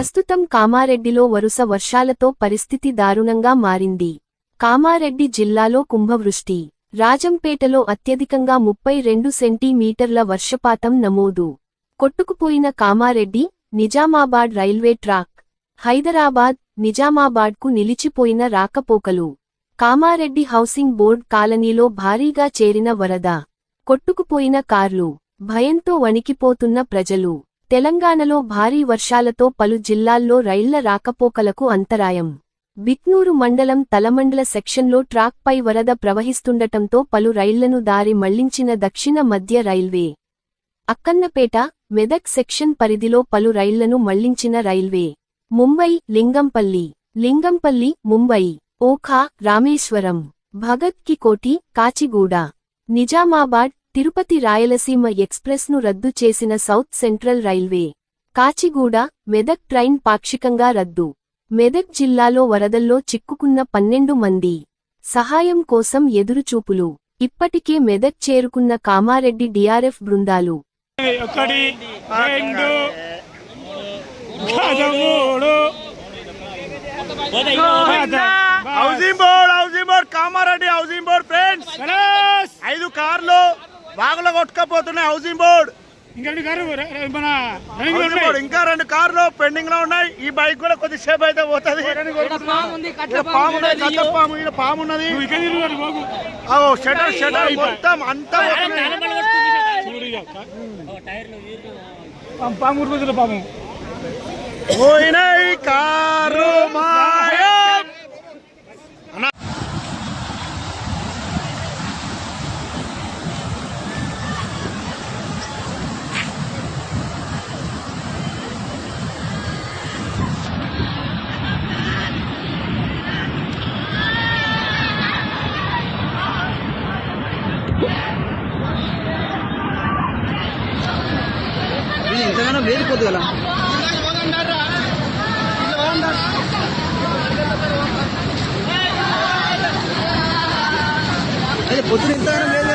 ప్రస్తుతం కామారెడ్డిలో వరుస వర్షాలతో పరిస్థితి దారుణంగా మారింది. కామారెడ్డి జిల్లాలో కుంభవృష్టి. రాజంపేటలో అత్యధికంగా ముప్పై రెండు సెంటీమీటర్ల వర్షపాతం నమోదు. కొట్టుకుపోయిన కామారెడ్డి నిజామాబాద్ రైల్వే ట్రాక్. హైదరాబాద్ నిజామాబాద్కు నిలిచిపోయిన రాకపోకలు. కామారెడ్డి హౌసింగ్ బోర్డ్ కాలనీలో భారీగా చేరిన వరద. కొట్టుకుపోయిన కార్లు. భయంతో వణికిపోతున్న ప్రజలు. తెలంగాణలో భారీ వర్షాలతో పలు జిల్లాల్లో రైళ్ళ రాకపోకలకు అంతరాయం. బిక్నూరు మండలం తలమండల సెక్షన్లో ట్రాక్పై వరద ప్రవహిస్తుండటంతో పలు రైళ్ళను దారి మళ్ళించిన దక్షిణ మధ్య రైల్వే. అక్కన్నపేట మెదక్ సెక్షన్ పరిధిలో పలు రైళ్ళను మళ్ళించిన రైల్వే. ముంబై లింగంపల్లి. లింగంపల్లి ముంబై. ఓఖా రామేశ్వరం. భగత్కి కోటి కాచిగూడ. నిజామాబాద్ తిరుపతి రాయలసీమ ఎక్స్ప్రెస్ను రద్దు చేసిన south central railway Kacheguda Medak train పాక్షికంగా రద్దు. మెదక్ జిల్లాలో వరదల్లో చిక్కుకున్న పన్నెండు మంది. సహాయం కోసం ఎదురుచూపులు. ఇప్పటికే మెదక్ చేరుకున్న కామారెడ్డి డిఆర్ఎఫ్ బృందాలు. ఒకటి రెండు పదమూడు. Housing board housing board Kamareddy housing board friends! ఐదు కార్లు. వాగులో కొట్టుకపోతున్నాయి హౌసింగ్ బోర్డ్. ఇంకా రెండు కార్లు పెండింగ్లో ఉన్నాయి. ఈ బైక్ కూడా కొద్దిసేపు అయితే పోతుంది. పాము ఉన్నది పాము షటర్ షటర్ మొత్తం అంతా. పాము, పాము. పోయినాయి కారు మాయం ఇది ఎంతగానో వేదిపోద్దు కదా. అదే పొద్దున ఎంతగానో ఇంతగానో